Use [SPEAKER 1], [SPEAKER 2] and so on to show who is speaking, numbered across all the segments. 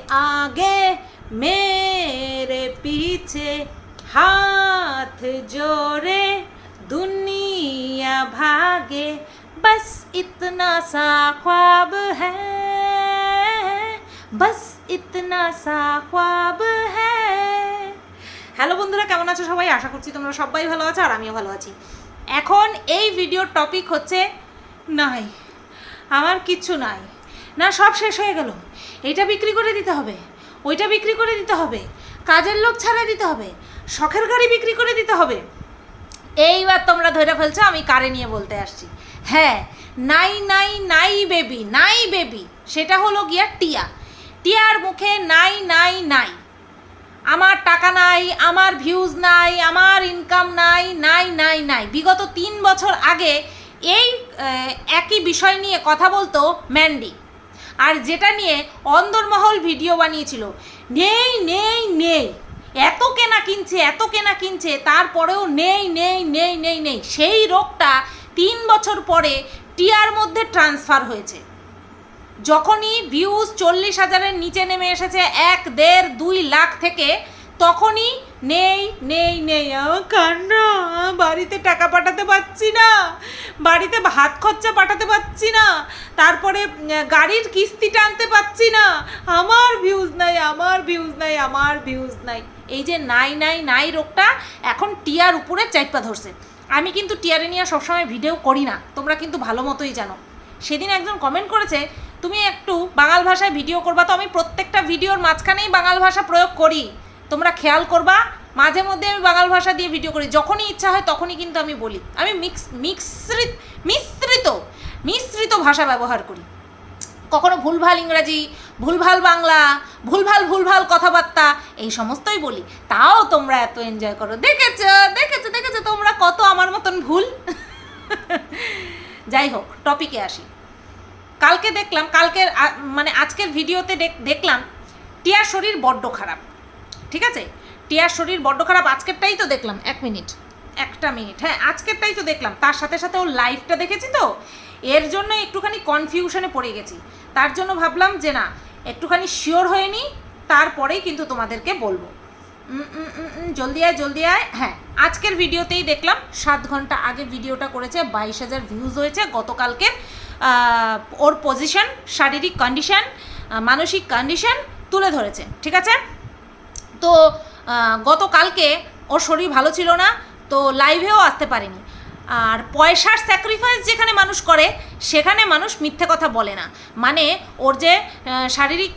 [SPEAKER 1] आगे मेरे पीछे हाथ जोड़े दुनिया भागे बस इतना सा ख्वाब है बस इतना सा ख्वाब है হ্যালো বন্ধুরা কেমন আছো সবাই আশা করছি তোমরা সবাই ভালো আছো আর আমিও ভালো আছি এখন এই ভিডিওর টপিক হচ্ছে নাই আমার কিচ্ছু নাই না সব শেষ হয়ে গেল এইটা বিক্রি করে দিতে হবে, ওইটা বিক্রি করে দিতে হবে, কাজের লোক ছাড়া দিতে হবে, শখের গাড়ি বিক্রি করে দিতে হবে। এইবার তোমরা ধরে ফেলছো, আমি কারে নিয়ে বলতে আসছি। হ্যাঁ নাই নাই নাই, বেবি নাই, বেবি, সেটা হলো গিয়া টিয়া। টিয়ার মুখে নাই নাই নাই। আমার টাকা নাই, আমার ভিউজ নাই, আমার ইনকাম নাই নাই নাই নাই। বিগত তিন বছর আগে এই একই বিষয় নিয়ে কথা বলতো ম্যান্ডি। আর যেটা নিয়ে অন্দরমহল ভিডিও বানিয়েছিল। নেই নেই নেই। এত কেনা কিনছে, এত কেনা কিনছে, তারপরেও নেই নেই নেই নেই নেই। সেই রোগটা তিন বছর পরে টিয়ার মধ্যে ট্রান্সফার হয়েছে। যখনই ভিউজ চল্লিশ হাজারের নিচে নেমে এসেছে এক, দেড়, দুই লাখ থেকে, তখনই নেই নেই নেই কান্না। বাড়িতে টাকা পাঠাতে পারছি না। বাড়িতে ভাত খরচা পাঠাতে পারছি না। তারপরে গাড়ির কিস্তি টানতে পারছি না। আমার ভিউজ নাই, আমার ভিউজ নাই, আমার ভিউজ নাই। এই যে নাই নাই নাই রোগটা এখন টিয়ার উপরে চাইপা ধরছে। আমি কিন্তু টিয়ারে নিয়ে সবসময় ভিডিও করি না। তোমরা কিন্তু ভালো মতোই জানো। সেদিন একজন কমেন্ট করেছে, তুমি একটু বাঙাল ভাষায় ভিডিও করবা। তো আমি প্রত্যেকটা ভিডিওর মাঝখানেই বাঙাল ভাষা প্রয়োগ করি। তোমরা খেয়াল করবা মাঝে মধ্যে আমি বাঙাল ভাষা দিয়ে ভিডিও করি। যখনই ইচ্ছা হয় তখনই কিন্তু আমি বলি। আমি মিক্স মিশ্রিত মিশ্রিত মিশ্রিত ভাষা ব্যবহার করি। কখনো ভুলভাল ইংরাজি, ভুলভাল বাংলা, ভুলভাল ভুলভাল কথাবার্তা, এই সমস্তই বলি। তাও তোমরা এত এনজয় করো। দেখেছ? দেখেছ? দেখেছ? তোমরা কত আমার মতন ভুল? যাই হোক টপিকে আসি। কালকে দেখলাম, কালকের মানে আজকের ভিডিওতে দেখ- দেখলাম, টিয়ার শরীর বড্ড খারাপ। ঠিক আছে? টিয়ার শরীর বড্ড খারাপ, আজকেরটাই তো দেখলাম। এক মিনিট, একটা মিনিট। হ্যাঁ আজকেরটাই তো দেখলাম। তার সাথে সাথে ওর লাইফটা দেখেছি তো? এর জন্য একটুখানি কনফিউশনে পড়ে গেছি। তার জন্য ভাবলাম যে না, একটুখানি শিওর হয়ে তারপরেই কিন্তু তোমাদেরকে বলব। জলদি আয় জলদি আয়। হ্যাঁ আজকের ভিডিওতেই দেখলাম, সাত ঘণ্টা আগে ভিডিওটা করেছে, বাইশ হাজার ভিউজ হয়েছে। গতকালকে ওর পজিশন শারীরিক কন্ডিশন মানসিক কন্ডিশন তুলে ধরেছে। ঠিক আছে? তো গতকালকে ওর শরীর ভালো ছিল না, তো লাইভেও আসতে পারেনি। আর পয়সার স্যাক্রিফাইস যেখানে মানুষ করে, সেখানে মানুষ মিথ্যে কথা বলে না। মানে ওর যে শারীরিক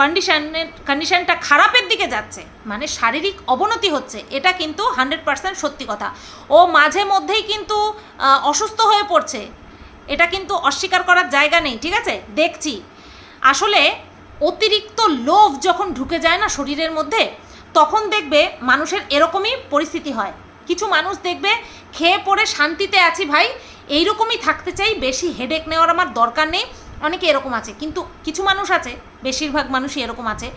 [SPEAKER 1] কন্ডিশনের কন্ডিশনটা খারাপের দিকে যাচ্ছে মানে শারীরিক অবনতি হচ্ছে, এটা কিন্তু হান্ড্রেড পার্সেন্ট সত্যি কথা। ও মাঝে মধ্যেই কিন্তু অসুস্থ হয়ে পড়ছে, এটা কিন্তু অস্বীকার করার জায়গা নেই, ঠিক আছে? দেখছি। আসলে অতিরিক্ত লোভ যখন ঢুকে যায় না শরীরের মধ্যে তখন দেখবে মানুষের এরকমই পরিস্থিতি হয়। কিছু মানুষ দেখবে খেয়ে পড়ে শান্তিতে আছি ভাই, এইরকমই থাকতে চাই, বেশি হেডেক নেওয়ার আমার দরকার নেই। অনেকে এরকম আছে, কিন্তু কিছু মানুষ আছে, বেশিরভাগ মানুষই এরকম আছে,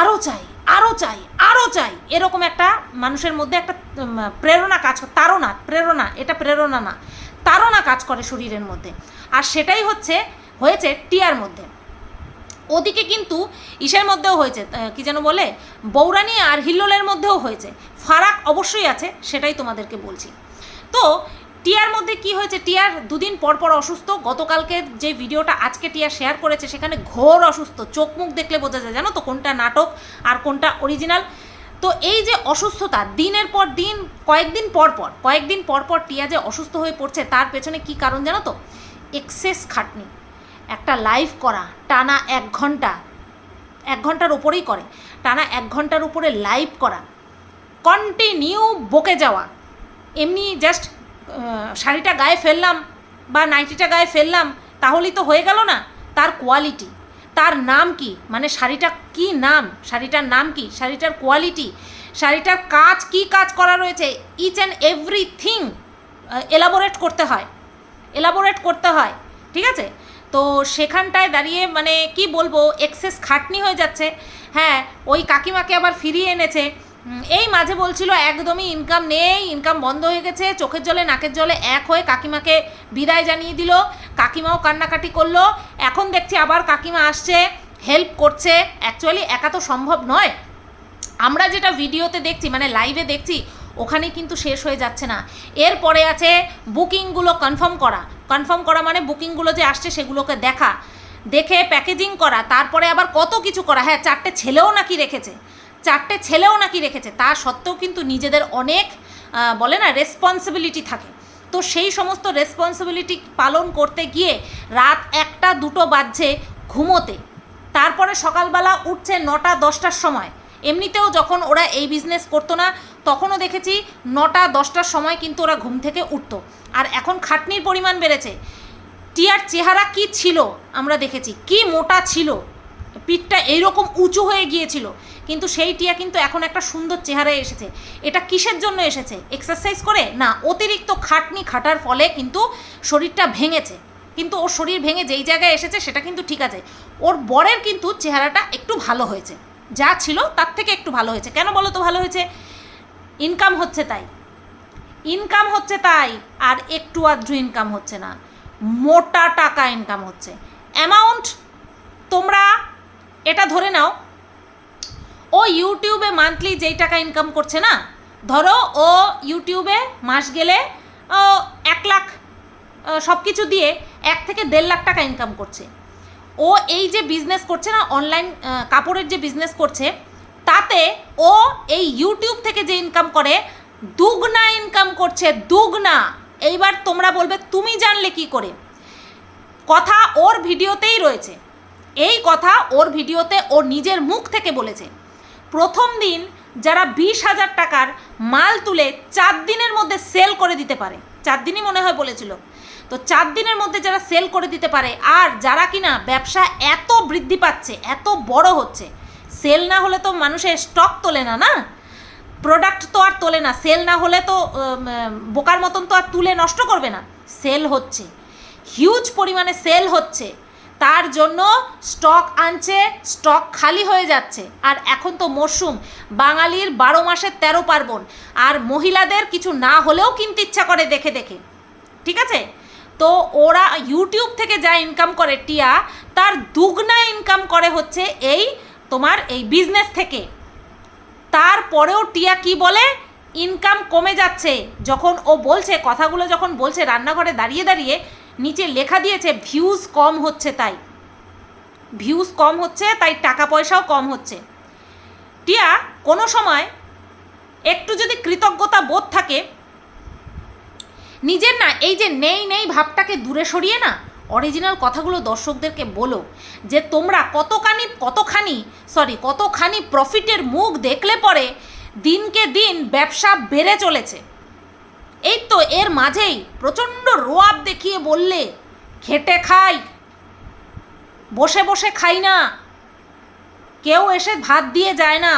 [SPEAKER 1] আরও চাই আরও চাই আরও চাই, এরকম একটা মানুষের মধ্যে একটা প্রেরণা কাজ তাড়না, প্রেরণা, এটা প্রেরণা না, তাড়না কাজ করে শরীরের মধ্যে। আর সেটাই হচ্ছে, হয়েছে টিয়ার মধ্যে। ওদিকে কিন্তু ইসের মধ্যেও হয়েছে কি যেন বলে বৌরানি আর হিল্লোলের মধ্যেও হয়েছে। ফারাক অবশ্যই আছে, সেটাই তোমাদেরকে বলছি। তো টিয়ার মধ্যে কি হয়েছে? টিয়ার দুদিন পর পর অসুস্থ। গতকালকে যে ভিডিওটা আজকে টিয়া শেয়ার করেছে, সেখানে ঘোর অসুস্থ। চোখ মুখ দেখলে বোঝা যায়, জানো তো কোনটা নাটক আর কোনটা অরিজিনাল তো এই যে অসুস্থতা, দিনের পর দিন, কয়েকদিন পর পর, কয়েকদিন পর পর টিয়া যে অসুস্থ হয়ে পড়ছে, তার পেছনে কি কারণ জানো তো? এক্সেস খাটনি। একটা লাইভ করা টানা এক ঘণ্টা, এক ঘণ্টার ওপরেই করে, টানা এক ঘণ্টার উপরে লাইভ করা কন্টিনিউ বকে যাওয়া। এমনি জাস্ট শাড়িটা গায়ে ফেললাম বা নাইটিটা গায়ে ফেললাম, তাহলেই তো হয়ে গেল না। তার কোয়ালিটি তার নাম কি? মানে শাড়িটা কি নাম? শাড়িটার নাম কি? শাড়িটার কোয়ালিটি শাড়িটার কাজ কি কাজ করা রয়েছে? ইচ অ্যান্ড এভরিথিং এলাবোরেট করতে হয়। এলাবোরেট করতে হয়, ঠিক আছে? তো সেখানটায় দাঁড়িয়ে মানে কি বলব এক্সেস খাটনি হয়ে যাচ্ছে। হ্যাঁ ওই কাকিমাকে আবার ফিরিয়ে এনেছে। এই মাঝে বলছিল, একদমই ইনকাম নেই ইনকাম বন্ধ হয়ে গেছে, চোখের জলে নাকের জলে এক হয়ে কাকিমাকে বিদায় জানিয়ে দিল। কাকিমাও কান্নাকাটি করল। এখন দেখছি আবার কাকিমা আসছে হেল্প করছে। অ্যাকচুয়ালি একা তো সম্ভব নয়। আমরা যেটা ভিডিওতে দেখছি মানে লাইভে দেখছি ওখানে কিন্তু শেষ হয়ে যাচ্ছে না। এরপরে আছে বুকিংগুলো কনফার্ম করা। কনফার্ম করা মানে বুকিংগুলো যে আসছে সেগুলোকে দেখা, দেখে প্যাকেজিং করা, তারপরে আবার কত কিছু করা। হ্যাঁ চারটে ছেলেও নাকি রেখেছে। চারটে ছেলেও নাকি রেখেছে। তা সত্ত্বেও কিন্তু নিজেদের অনেক বলে না রেসপন্সিবিলিটি থাকে। তো সেই সমস্ত রেসপন্সিবিলিটি পালন করতে গিয়ে রাত একটা, দুটো বাজছে ঘুমোতে। তারপরে সকালবেলা উঠছে নটা, দশটার সময়। এমনিতেও যখন ওরা এই বিজনেস করতো না, তখনও দেখেছি নটা, দশটার সময় কিন্তু ওরা ঘুম থেকে উঠতো। আর এখন খাটনির পরিমাণ বেড়েছে। টিয়ার চেহারা কি ছিল আমরা দেখেছি। কি মোটা ছিল। পিঠটা এইরকম উঁচু হয়ে গিয়েছিল। কিন্তু সেই টিয়া কিন্তু এখন একটা সুন্দর চেহারায় এসেছে। এটা কিসের জন্য এসেছে? এক্সারসাইজ করে? না, অতিরিক্ত খাটনি খাটার ফলে কিন্তু শরীরটা ভেঙেছে। কিন্তু ওর শরীর ভেঙে যেই জায়গায় এসেছে সেটা কিন্তু ঠিক আছে। ওর বরের কিন্তু চেহারাটা একটু ভালো হয়েছে। যা ছিল তার থেকে একটু ভালো হয়েছে। কেন বলো তো ভালো হয়েছে? ইনকাম হচ্ছে তাই। ইনকাম হচ্ছে তাই, আর একটু আধটু ইনকাম হচ্ছে না। মোটা টাকা ইনকাম হচ্ছে। অ্যামাউন্ট তোমরা এটা ধরে নাও, ও ইউটিউবে মান্থলি যেই টাকা ইনকাম করছে না, ধরো ও ইউটিউবে মাস গেলে এক লাখ সব কিছু দিয়ে এক থেকে দেড় লাখ টাকা ইনকাম করছে। ও এই যে বিজনেস করছে না অনলাইন কাপড়ের যে বিজনেস করছে, তাতে ও এই ইউটিউব থেকে যে ইনকাম করে দুগনা ইনকাম করছে দুগনা এইবার তোমরা বলবে, তুমি জানলে কি করে? কথা ওর ভিডিওতেই রয়েছে। এই কথা ওর ভিডিওতে ও নিজের মুখ থেকে বলেছে। প্রথম দিন যারা বিশ হাজার টাকার মাল তুলে চার দিনের মধ্যে সেল করে দিতে পারে। চার দিনই মনে হয় বলেছিল। তো চার দিনের মধ্যে যারা সেল করে দিতে পারে, আর যারা কিনা ব্যবসা এত বৃদ্ধি পাচ্ছে, এত বড় হচ্ছে সেল না হলে তো মানুষের স্টক তোলে না না? প্রোডাক্ট তো আর তোলে না সেল না হলে তো বোকার মতন তো আর তুলে নষ্ট করবে না। সেল হচ্ছে। হিউজ পরিমাণে সেল হচ্ছে। তার জন্য স্টক আনছে স্টক খালি হয়ে যাচ্ছে। আর এখন তো মরশুম বাঙালির বারো মাসের তেরো পার্বণ। আর মহিলাদের কিছু না হলেও কিনতে ইচ্ছা করে দেখে দেখে। ঠিক আছে? তো ওরা ইউটিউব থেকে যা ইনকাম করে টিয়া, তার দুগনা ইনকাম করে হচ্ছে এই তোমার এই বিজনেস থেকে। তারপরেও টিয়া কি বলে? ইনকাম কমে যাচ্ছে। যখন ও বলছে, কথাগুলো যখন বলছে, রান্নাঘরে দাঁড়িয়ে দাঁড়িয়ে নিচে লেখা দিয়েছে ভিউজ কম হচ্ছে তাই। ভিউজ কম হচ্ছে, তাই টাকা পয়সাও কম হচ্ছে। টিয়া কোনো সময় একটু যদি কৃতজ্ঞতা বোধ থাকে, নিজের না, এই যে নেই নেই ভাবটাকে দূরে সরিয়ে না অরিজিনাল কথাগুলো দর্শকদেরকে বলো যে তোমরা কতখানি কতখানি সরি কতখানি প্রফিটের মুখ দেখলে পরে দিনকে দিন ব্যবসা বেড়ে চলেছে। এই তো এর মাঝেই প্রচণ্ড রোয়াব দেখিয়ে বললে, খেটে খাই, বসে বসে খাই না, কেউ এসে ভাত দিয়ে যায় না,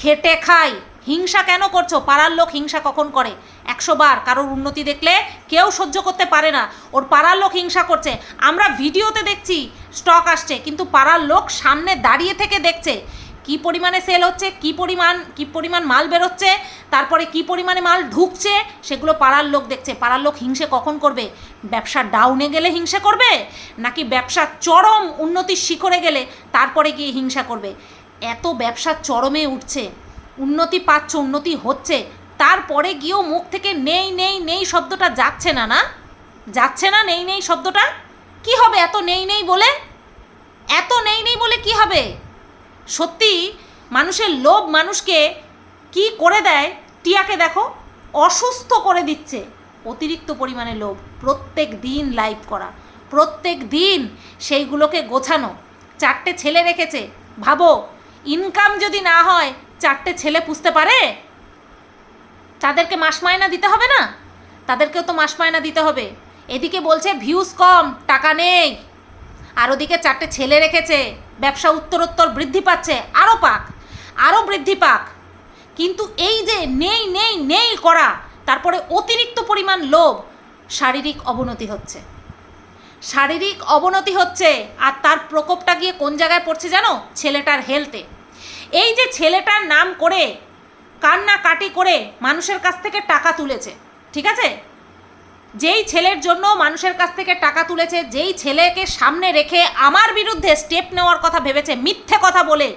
[SPEAKER 1] খেটে খাই, হিংসা কেন করছ? পাড়ার লোক হিংসা কখন করে? একশো বার কারোর উন্নতি দেখলে কেউ সহ্য করতে পারে না। ওর পাড়ার লোক হিংসা করছে। আমরা ভিডিওতে দেখছি, স্টক আসছে, কিন্তু পাড়ার লোক সামনে দাঁড়িয়ে থেকে দেখছে। কি পরিমাণে সেল হচ্ছে, কি পরিমাণ কি পরিমাণ মাল বেরোচ্ছে, তারপরে কি পরিমাণে মাল ঢুকছে, সেগুলো পাড়ার লোক দেখছে। পাড়ার লোক হিংসে কখন করবে? ব্যবসা ডাউনে গেলে হিংসা করবে? নাকি ব্যবসা চরম উন্নতির শিখরে গেলে তারপরে গিয়ে হিংসা করবে? এত ব্যবসা চরমে উঠছে। উন্নতি পাচ্ছ, উন্নতি হচ্ছে। তারপরে গিয়েও মুখ থেকে নেই নেই নেই শব্দটা যাচ্ছে না না? যাচ্ছে না নেই নেই শব্দটা? কি হবে এত নেই নেই বলে? এত নেই নেই বলে কি হবে? সত্যি, মানুষের লোভ মানুষকে কি করে দেয়? টিয়াকে দেখো, অসুস্থ করে দিচ্ছে। অতিরিক্ত পরিমাণে লোভ। প্রত্যেক দিন লাইভ করা। প্রত্যেক দিন সেইগুলোকে গোছানো। চারটে ছেলে রেখেছে। ভাবো ইনকাম যদি না হয়, চারটে ছেলে পুষতে পারে? তাদেরকে মাস মায়না দিতে হবে না? তাদেরকেও তো মাস মায়না দিতে হবে। এদিকে বলছে, ভিউজ কম, টাকা নেই। আর ওদিকে চারটে ছেলে রেখেছে, ব্যবসা উত্তরোত্তর বৃদ্ধি পাচ্ছে, আরও পাক, আরও বৃদ্ধি পাক। কিন্তু এই যে নেই নেই নেই করা, তারপরে অতিরিক্ত পরিমাণ লোভ, শারীরিক অবনতি হচ্ছে। শারীরিক অবনতি হচ্ছে, আর তার প্রকোপটা গিয়ে কোন জায়গায় পড়ছে জানো? ছেলেটার হেলথে এই যে ছেলেটার নাম করে কান্নাকাটি করে মানুষের কাছ থেকে টাকা তুলেছে, ঠিক আছে? যেই ছেলের জন্য মানুষের কাছ থেকে টাকা তুলেছে, যেই ছেলেকে সামনে রেখে আমার বিরুদ্ধে স্টেপ নেওয়ার কথা ভেবেছে, মিথ্যে কথা বলে,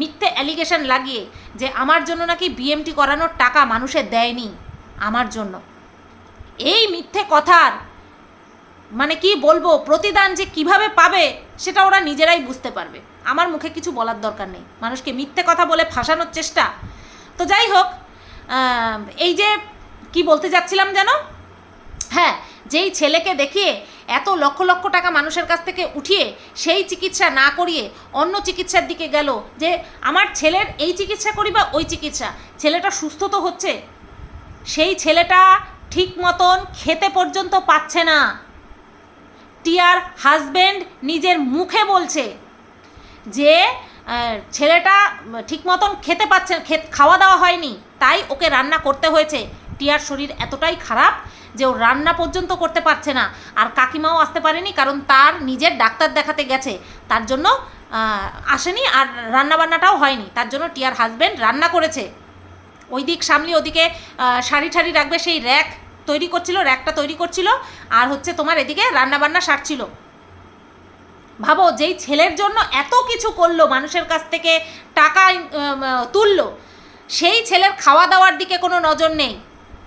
[SPEAKER 1] মিথ্যে অ্যালিগেশন লাগিয়ে যে আমার জন্য নাকি বিএমটি করানোর টাকা মানুষের দেয়নি, আমার জন্য। এই মিথ্যে কথার মানে কি বলব, প্রতিদান যে কীভাবে পাবে সেটা ওরা নিজেরাই বুঝতে পারবে। আমার মুখে কিছু বলার দরকার নেই। মানুষকে মিথ্যে কথা বলে ফাঁসানোর চেষ্টা তো যাই হোক এই যে কি বলতে যাচ্ছিলাম যেন? হ্যাঁ যেই ছেলেকে দেখিয়ে এত লক্ষ লক্ষ টাকা মানুষের কাছ থেকে উঠিয়ে সেই চিকিৎসা না করিয়ে অন্য চিকিৎসার দিকে গেল যে আমার ছেলের এই চিকিৎসা করি বা ওই চিকিৎসা, ছেলেটা সুস্থ তো হচ্ছে, সেই ছেলেটা ঠিক মতন খেতে পর্যন্ত পাচ্ছে না। টিয়ার হাজবেন্ড নিজের মুখে বলছে যে ছেলেটা ঠিক মতন খেতে পাচ্ছে খাওয়া দাওয়া হয়নি, তাই ওকে রান্না করতে হয়েছে। টিয়ার শরীর এতটাই খারাপ যে ও রান্না পর্যন্ত করতে পারছে না। আর কাকিমাও আসতে পারেনি, কারণ তার নিজের ডাক্তার দেখাতে গেছে। তার জন্য আসেনি আর রান্না বান্নাটাও হয়নি। তার জন্য টিয়ার হাজবেন্ড রান্না করেছে। ওই দিক সামলি ওদিকে শাড়ি ঠাড়ি রাখবে, সেই র্যাক তৈরি করছিল র্যাকটা তৈরি করছিল। আর হচ্ছে তোমার এদিকে রান্নাবান্না সারছিল। ভাবো, যেই ছেলের জন্য এত কিছু করল মানুষের কাছ থেকে, টাকা তুললো, সেই ছেলের খাওয়া দাওয়ার দিকে কোনো নজর নেই।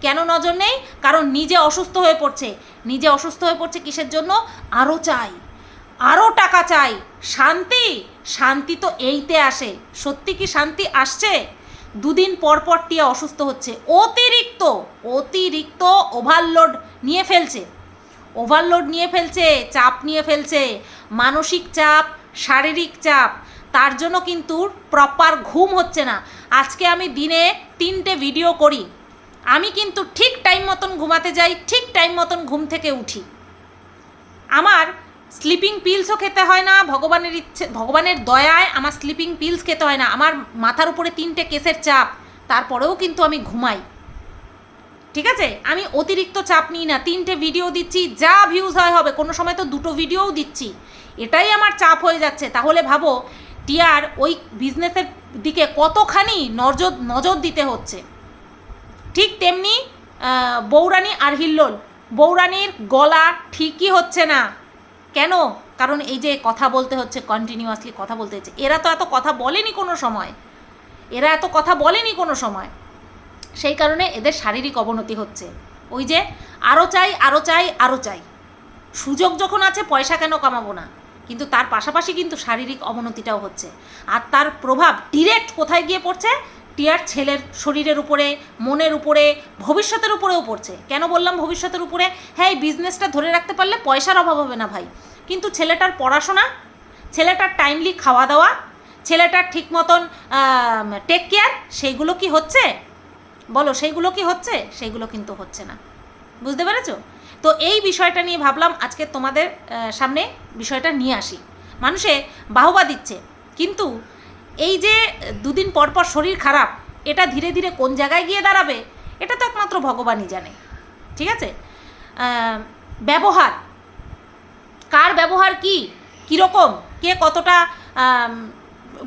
[SPEAKER 1] কেন নজর নেই? কারণ নিজে অসুস্থ হয়ে পড়ছে। নিজে অসুস্থ হয়ে পড়ছে কিসের জন্য? আরও চাই। আরও টাকা চাই। শান্তি? শান্তি তো এইতে আসে। সত্যি কি শান্তি আসছে? দুদিন পর পর টিয়া অসুস্থ হচ্ছে। অতিরিক্ত অতিরিক্ত ওভারলোড নিয়ে ফেলছে। ওভারলোড নিয়ে ফেলছে, চাপ নিয়ে ফেলছে, মানসিক চাপ, শারীরিক চাপ, তার জন্য কিন্তু প্রপার ঘুম হচ্ছে না। আজকে আমি দিনে তিনটে ভিডিও করি। আমি কিন্তু ঠিক টাইম মতন ঘুমাতে যাই, ঠিক টাইম মতন ঘুম থেকে উঠি। আমার স্লিপিং পিলসও খেতে হয় না, ভগবানের ইচ্ছে, ভগবানের দয়ায় আমার স্লিপিং পিলস খেতে হয় না। আমার মাথার উপরে তিনটে কেসের চাপ, তারপরেও কিন্তু আমি ঘুমাই। ঠিক আছে? আমি অতিরিক্ত চাপ নিই না, তিনটে ভিডিও দিচ্ছি, যা ভিউজ হয় হবে, কোনো সময় তো দুটো ভিডিওও দিচ্ছি। এটাই আমার চাপ হয়ে যাচ্ছে। তাহলে ভাবো, টিয়ার ওই বিজনেসের দিকে কতখানি নজর নজর দিতে হচ্ছে? ঠিক তেমনি বৌরানী আর হিল্লোল, বৌরানীর গলা ঠিকই হচ্ছে না। কেন? কারণ এই যে কথা বলতে হচ্ছে কন্টিনিউয়াসলি কথা বলতে হচ্ছে, এরা তো এত কথা বলেনি কোনো সময়। এরা এত কথা বলেনি কোনো সময়। সেই কারণে এদের শারীরিক অবনতি হচ্ছে। ওই যে আরও চাই আরও চাই আরও চাই। সুযোগ যখন আছে, পয়সা কেন কামাবো না? কিন্তু তার পাশাপাশি কিন্তু শারীরিক অবনতিটাও হচ্ছে। আর তার প্রভাব ডিরেক্ট কোথায় গিয়ে পড়ছে? টিয়ার ছেলের শরীরের উপরে, মনের উপরে, ভবিষ্যতের উপরেও পড়ছে। কেন বললাম ভবিষ্যতের উপরে? হ্যাঁ এই বিজনেসটা ধরে রাখতে পারলে পয়সার অভাব হবে না ভাই। কিন্তু ছেলেটার পড়াশোনা, ছেলেটার টাইমলি খাওয়া দাওয়া ছেলেটার ঠিক মতন টেক কেয়ার সেইগুলো কি হচ্ছে? বলো, সেইগুলো কি হচ্ছে? সেইগুলো কিন্তু হচ্ছে না। বুঝতে পেরেছ? তো এই বিষয়টা নিয়ে ভাবলাম আজকে তোমাদের সামনে বিষয়টা নিয়ে আসি। মানুষে বাহবা দিচ্ছে, কিন্তু এই যে দুদিন পর পর শরীর খারাপ, এটা ধীরে ধীরে কোন জায়গায় গিয়ে দাঁড়াবে, এটা তো একমাত্র ভগবানই জানে। ঠিক আছে? ব্যবহার। কার ব্যবহার কি? কীরকম? কে কতটা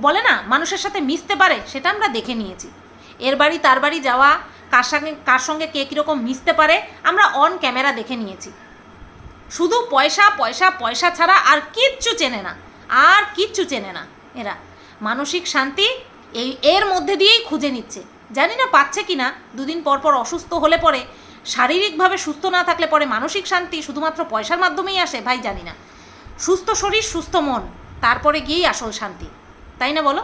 [SPEAKER 1] বলে না, মানুষের সাথে মিশতে পারে, সেটা আমরা দেখে নিয়েছি। এর বাড়ি, তার বাড়ি যাওয়া, কার সঙ্গে কার সঙ্গে কে কীরকম মিশতে পারে, আমরা অন ক্যামেরা দেখে নিয়েছি। শুধু পয়সা পয়সা পয়সা ছাড়া আর কিচ্ছু চেনে না। আর কিচ্ছু চেনে না এরা। মানসিক শান্তি এই, এর মধ্যে দিয়েই খুঁজে নিচ্ছে। জানি না পাচ্ছে কি না দুদিন পর পর অসুস্থ হলে পরে, শারীরিকভাবে সুস্থ না থাকলে পরে মানসিক শান্তি শুধুমাত্র পয়সার মাধ্যমেই আসে, ভাই জানি না। সুস্থ শরীর, সুস্থ মন, তারপরে গিয়েই আসল শান্তি। তাই না বলো?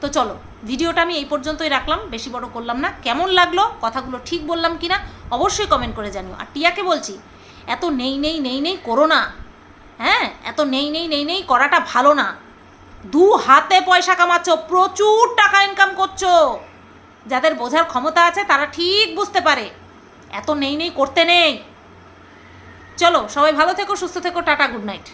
[SPEAKER 1] তো চলো, ভিডিওটা আমি এই পর্যন্তই রাখলাম, বেশি বড় করলাম না। কেমন লাগল? কথাগুলো ঠিক বললাম কি না অবশ্যই কমেন্ট করে জানিও। আর টিয়াকে বলছি, এত নেই নেই নেই নেই করো না। হ্যাঁ এত নেই নেই নেই নেই করাটা ভালো না। দু হাতে পয়সা কামাচ্ছ, প্রচুর টাকা ইনকাম করছ। যাদের বোঝার ক্ষমতা আছে, তারা ঠিক বুঝতে পারে। এত নেই নেই করতে নেই। চলো, সবাই ভালো থেকো, সুস্থ থেকো, টাটা গুড নাইট